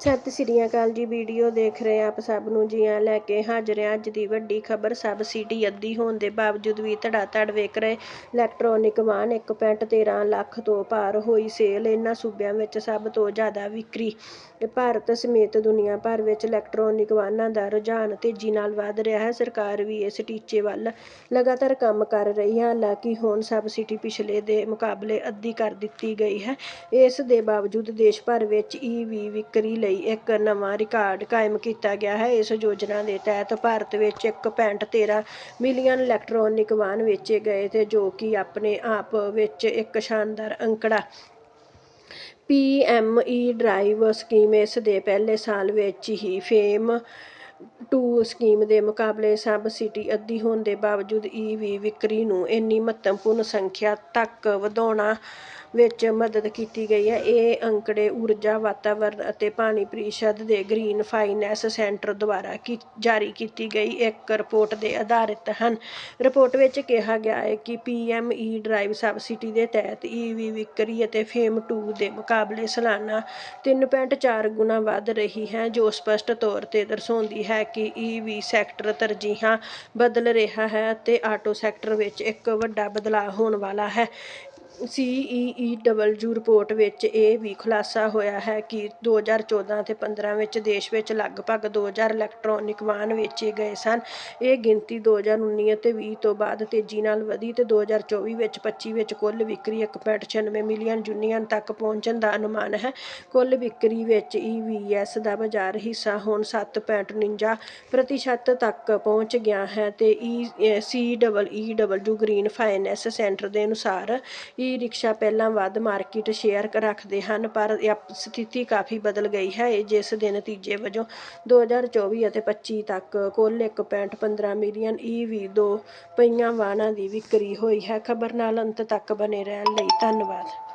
ਸਤਿ ਸ੍ਰੀ ਅਕਾਲ ਜੀ ਵੀਡੀਓ ਦੇਖ ਰਹੇ ਆਪ ਸਭ ਨੂੰ ਜੀ ਆ ਲੈ ਕੇ ਹਾਜ਼ਰ ਹਾਂ ਅੱਜ ਦੀ ਵੱਡੀ ਖਬਰ। ਸਬਸਿਡੀ ਅੱਧੀ ਹੋਣ ਦੇ ਬਾਵਜੂਦ ਵੀ ਧੜਾ ਧੜ ਵਿਕ ਰਹੇ ਇਲੈਕਟ੍ਰੋਨਿਕ ਵਾਹਨ 1.13 ਲੱਖ ਤੋਂ ਪਾਰ ਹੋਈ ਸੇਲ, ਇਹਨਾਂ ਸੂਬਿਆਂ ਵਿੱਚ ਸਭ ਤੋਂ ਜ਼ਿਆਦਾ ਵਿਕਰੀ। ਭਾਰਤ ਸਮੇਤ ਦੁਨੀਆ ਭਰ ਵਿੱਚ ਇਲੈਕਟ੍ਰੋਨਿਕ ਵਾਹਨਾਂ ਦਾ ਰੁਝਾਨ ਤੇਜ਼ੀ ਨਾਲ ਵਧ ਰਿਹਾ ਹੈ। ਸਰਕਾਰ ਵੀ ਇਸ ਟੀਚੇ ਵੱਲ ਲਗਾਤਾਰ ਕੰਮ ਕਰ ਰਹੀ ਹੈ। ਹਾਲਾਂਕਿ ਹੁਣ ਸਬਸਿਡੀ ਪਿਛਲੇ ਦੇ ਮੁਕਾਬਲੇ ਅੱਧੀ ਕਰ ਦਿੱਤੀ ਗਈ ਹੈ। ਇਸ ਦੇ ਬਾਵਜੂਦ ਦੇਸ਼ ਭਰ ਵਿੱਚ ਈਵੀ ਵਿਕਰੀ ਲਈ ਇੱਕ ਨਵਾਂ ਰਿਕਾਰਡ ਕਾਇਮ ਕੀਤਾ ਗਿਆ ਹੈ। ਇਸ ਯੋਜਨਾ ਦੇ ਤਹਿਤ ਭਾਰਤ ਵਿੱਚ 1.13 ਮਿਲੀਅਨ ਇਲੈਕਟ੍ਰੋਨਿਕ ਵਾਹਨ ਵੇਚੇ ਗਏ ਤੇ ਜੋ ਕਿ ਆਪਣੇ ਆਪ ਵਿੱਚ ਇੱਕ ਸ਼ਾਨਦਾਰ ਅੰਕੜਾ P M E drive scheme ਇਸ ਦੇ ਪਹਿਲੇ ਸਾਲ ਵਿੱਚ ਹੀ ਫੇਮ ਟੂ ਸਕੀਮ ਦੇ ਮੁਕਾਬਲੇ ਸਬਸਿਡੀ ਅੱਧੀ ਹੋਣ ਦੇ ਬਾਵਜੂਦ ਈ ਵੀ ਵਿਕਰੀ ਨੂੰ ਇੰਨੀ ਮਹੱਤਵਪੂਰਨ ਸੰਖਿਆ ਤੱਕ ਵਧਾਉਣਾ ਵਿੱਚ ਮਦਦ ਕੀਤੀ ਗਈ ਹੈ। ਇਹ ਅੰਕੜੇ ਊਰਜਾ ਵਾਤਾਵਰਣ ਅਤੇ ਪਾਣੀ ਪ੍ਰੀਸ਼ਦ ਦੇ ਗ੍ਰੀਨ ਫਾਈਨੈਂਸ ਸੈਂਟਰ ਦੁਆਰਾ ਕੀ ਜਾਰੀ ਕੀਤੀ ਗਈ ਇੱਕ ਰਿਪੋਰਟ ਦੇ ਆਧਾਰਿਤ ਹਨ। ਰਿਪੋਰਟ ਵਿੱਚ ਕਿਹਾ ਗਿਆ ਹੈ ਕਿ ਪੀਐਮਈ ਡਰਾਈਵ ਸਬਸਿਡੀ ਦੇ ਤਹਿਤ ਈਵੀ ਵਿਕਰੀ ਅਤੇ ਫੇਮ 2 ਦੇ ਮੁਕਾਬਲੇ ਸਾਲਾਨਾ 3.4 ਗੁਣਾ ਵੱਧ ਰਹੀ ਹੈ, ਜੋ ਸਪਸ਼ਟ ਤੌਰ ਤੇ ਦਰਸਾਉਂਦੀ ਹੈ ਹੈ ਕਿ ਈ ਵੀ ਸੈਕਟਰ ਤਰਜੀਹਾਂ ਬਦਲ ਰਿਹਾ ਹੈ ਅਤੇ ਆਟੋ ਸੈਕਟਰ ਵਿੱਚ ਇੱਕ ਵੱਡਾ ਬਦਲਾਅ ਹੋਣ ਵਾਲਾ ਹੈ। ਸੀ ਈ ਡਬਲਯੂ ਰਿਪੋਰਟ ਵਿੱਚ ਇਹ ਵੀ ਖੁਲਾਸਾ ਹੋਇਆ ਹੈ ਕਿ 2014 ਅਤੇ 15 ਵਿੱਚ ਦੇਸ਼ ਵਿੱਚ ਲਗਭਗ 2000 ਇਲੈਕਟ੍ਰੋਨਿਕ ਵਾਹਨ ਵੇਚੇ ਗਏ ਸਨ। ਇਹ ਗਿਣਤੀ 2019 ਅਤੇ 20 ਤੋਂ ਬਾਅਦ ਤੇਜ਼ੀ ਨਾਲ ਵਧੀ ਤੇ 2024 ਵਿੱਚ 25 ਵਿੱਚ ਕੁੱਲ ਵਿਕਰੀ 1.96 ਮਿਲੀਅਨ ਯੂਨੀਅਨ ਤੱਕ ਪਹੁੰਚਣ ਦਾ ਅਨੁਮਾਨ ਹੈ। ਕੁੱਲ ਵਿਕਰੀ ਵਿੱਚ ਈਵੀਐਸ ਦਾ ਬਾਜ਼ਾਰ ਹਿੱਸਾ ਹੁਣ 7.49 ਪ੍ਰਤੀਸ਼ਤ ਤੱਕ ਪਹੁੰਚ ਗਿਆ ਹੈ ਤੇ E C double E W green finance centre ਦੇ ਅਨੁਸਾਰ ਈ ਰਿਕਸ਼ਾ ਪਹਿਲਾਂ ਵੱਧ ਮਾਰਕੀਟ ਸ਼ੇਅਰ ਰੱਖਦੇ ਹਨ, ਪਰ ਸਥਿਤੀ ਕਾਫੀ ਬਦਲ ਗਈ ਹੈ। ਜਿਸ ਦੇ ਨਤੀਜੇ ਵਜੋਂ 2024 ਅਤੇ 25 ਤੱਕ ਕੁੱਲ 1.15 ਮਿਲੀਅਨ ਈ ਵੀ ਦੋ ਪਹੀਆਂ ਵਾਹਨਾਂ ਦੀ ਵਿਕਰੀ ਹੋਈ ਹੈ। ਖਬਰ ਨਾਲ ਅੰਤ ਤੱਕ ਬਨੇ ਰਹਿਣ ਲਈ ਧੰਨਵਾਦ।